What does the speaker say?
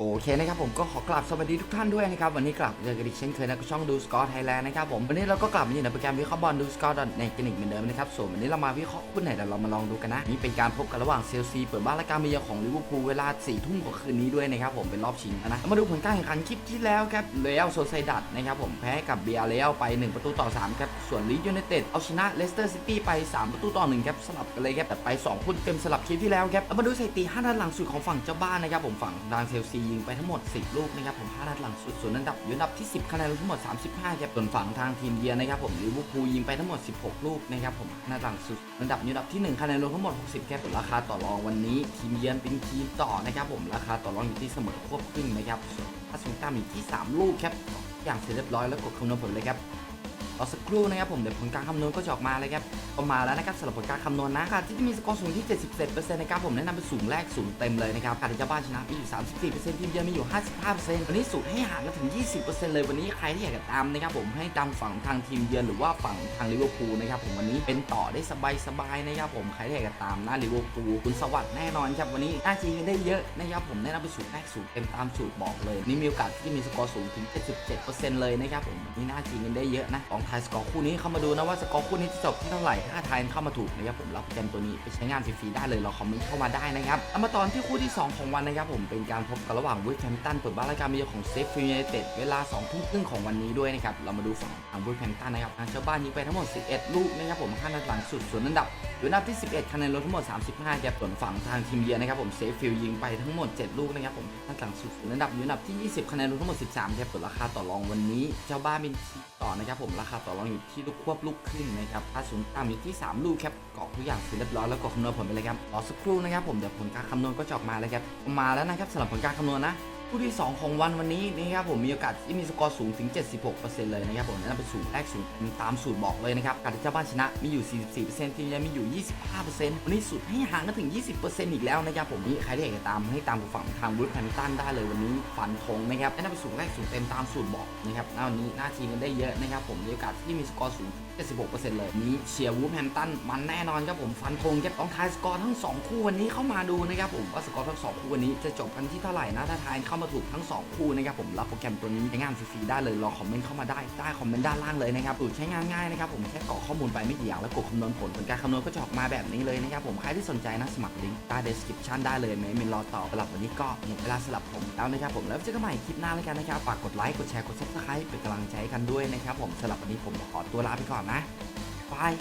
โอเคนะครับผมก็ขอกราบสวัสดีทุกท่านด้วยนะครับ วันนี้กลับเจอกันอีกเช่นเคยนะช่องดูสกอร์ไทยแลนด์นะครับผมวันนี้เราก็กลับมาอยู่ในโปรแกรมวิเคราะห์บอลดูสกอร์ในกันอีกเหมือนเดิมนะครับส่วนวันนี้เรามาวิเคราะห์คู่ไหนเดี๋ยวเรามาลองดูกันนะนี่เป็นการพบกันระหว่างเซลซีเปิดบ้านและการมาเยือนของลิเวอร์พูลเวลา4ทุ่มของคืนนี้ด้วยนะครับผมเป็นรอบชิงนะมาดูผลการแข่งขันคลิปที่แล้วครับเรอัลโซไซดัดนะครับผมแพ้กับเบียร์เรอัลไป1ประตูต่อ3ครับส่วนลีดยูไนเต็ดเอาชนะเลสเตอร์ซิตี้ไป 3 ประตูต่อ1ครับสลับกันเลยครับแต่ไป2คู่เต็มสลับคลิปที่แล้วครับมาดูสถิติ5นัดหลังสุดของฝั่งเจ้าบ้านนะครับผมฝั่งทางเชลซียิงไปทั้งหมด 10 ลูกนะครับผม5นัดหลังสุดส่วนอันดับอยู่อันดับที่ 10คะแนนรวมทั้งหมด 35ครับส่วนฝั่งทางทีมเยือนนะครับผมลิเวอร์พูลยิงไปทั้งหมด 16 ลูกนะครับผม5นัดหลังสุดอันดับอยู่อันดับที่1คะแนนรวมทั้งหมด 60ครับส่วนราคาต่อรองวันนี้ ทีมเยือนเป็นทีมต่อนะครับผมราคาต่อรองอยู่ที่เสมอควบครึ่งนะครับส่วนถ้าสมมติตามอยู่ที่ 3 ลูกครับอย่างเสร็จเรียบร้อยแล้วกดคำนวณผลเลยครับ รอสักครู่นะครับผมเดี๋ยวผลการคำนวณก็จะออกมาเลยครับออกมาแล้วนะครับสำหรับผลการคำนวณนะค่ะที่จะมีสกอร์สูงที่ 77%นะครับผมแนะนำเป็นสูงแรกสูงเต็มเลยนะครับการที่เจ้าบ้านชนะมีอยู่ 34%ทีมเยือนมีอยู่ 55%วันนี้สูตรให้ห่างกันถึง 20%เลยวันนี้ใครที่อยากจะตามนะครับผมให้ตามฝั่งทางทีมเยือนหรือว่าฝั่งทางลิเวอร์พูลนะครับผมวันนี้เป็นต่อได้สบายๆนะครับผมใครที่อยากจะตามหน้าลิเวอร์พูลคุณสวัสดิ์แน่นอนครับวันนี้น่าจะยิงได้เยอะนะครับผมแนะนำเป็นสูตรแรกสูตรเต็มตามสูตรบอกเลยนี่มีโอกาสที่มีสกอร์สูงถึง 77%เลยนะครับผมนี่น่าจริงกันได้เยอะนะลองทายสกอร์คู่นี้เข้ามาดูนะว่าสกอร์คู่นี้จะจบที่เท่าไหร่ถ้าทายเข้ามาถูกนะครับผมรับโปรแกมตัวนี้ไปใช้งานฟรีๆได้เลยเราคอมเมนต์เข้ามาได้นะครับเอามาตอนที่คู่ที่ 2 ของวันนะครับผมเป็นการพบกันระหว่างวสต์แฮมตันเปิดบ้านรายการมีเยอของเซฟฟิลด์ยูไนเต็ดเวลา2ทุ่มครึ่งของวันนี้ด้วยนะครับเรามาดูฝั่งทางวสต์แฮมตันนะครับทางชาวบ้านยิงไปทั้งหมด 11 ลูกนะครับผม5นัดหลังสุดส่วนอันดับอยู่อันดับที่ 11คะแนนรวมทั้งหมด 35ครับส่วนฝั่งทางทีมเยือนนะครับผมเซฟฟิลยิงไปทั้งหมด 7 ลูกนะครับผมท่านหลังสุดส่วนอันดับอยู่อันดับที่ 20คะแนนรวมทั้งหมด 13ครับส่วนราคาต่อรองวันนี้ เจ้าบ้านเป็นต่อนะครับผมราคาต่อรองอยู่ที่ลูกควบลูกครึ่งนะครับถ้าสูงต่ำอยู่ที่ 3 ลูกครับกรอกทุกอย่างเสร็จเรียบร้อยแล้วก็คำนวณผลไปเลยครับรอสักครู่นะครับผมเดี๋ยวผลการคำนวณก็จะออกมาแล้วครับมาแล้วนะครับสำหรับผลการคำนวณนะ คู่ที่ 2 ของวันวันนี้นะครับผมมีโอกาสที่มีสกอร์สูงถึง 76%เลยนะครับผมนั่นเป็นสูตรแรกสูตรตามสูตรบอกเลยนะครับการที่เจ้าบ้านชนะมีอยู่ 44%ทีมเยือนมีอยู่ 25%วันนี้สูตรให้ห่างกันถึง 20%อีกแล้วนะครับผมนี่ใครที่อยากจะตามให้ตามฝั่งทางวูดแพนตันได้เลยวันนี้ฟันธงนะครับนั่นเป็นสูตรแรกสูตรเต็มตามสูตรบอกนะครับหน้าวันนี้หน้าทีมกันได้เยอะนะครับผมมีโอกาสที่มีสกอร์สูง 76%เลยนี้เชียร์วูดแฮมตันมันแน่นอนครับผมฟันธงครับต้องทายสกอร์ทั้ง 2 คู่วันนี้เข้ามาดูนะครับผมว่าสกอร์ทั้ง2คู่วันนี้จะจบกันที่เท่าไหร่นะถ้าทายเข้ามาถูกทั้ง 2 คู่นะครับผมรับโปรแกรมตัวนี้ใช้งานฟรีๆได้เลยลองคอมเมนต์เข้ามาได้ใต้คอมเมนต์ด้านล่างเลยนะครับสูตรใช้งานง่ายนะครับผมแค่กรอกข้อมูลไปไม่กี่อย่างแล้วกดคำนวณผลผลการคำนวณก็จะออกมาแบบนี้เลยนะครับผมใครที่สนใจนะสมัครลิงก์ใต้ description ได้เลยไม่เป็นรอต่อสำหรับวันนี้ก็หมดเวลาสำหรับผมแล้วนะครับผมแล้วเจอกันใหม่คลิปหน้าแล้วกันนะครับฝากกดไลค์กดแชร์กด subscribe เป็นกำลังใจให้กันด้วยนะครับผมสำหรับวันนี้ผมขอตัวลาไปก่อนนะบาย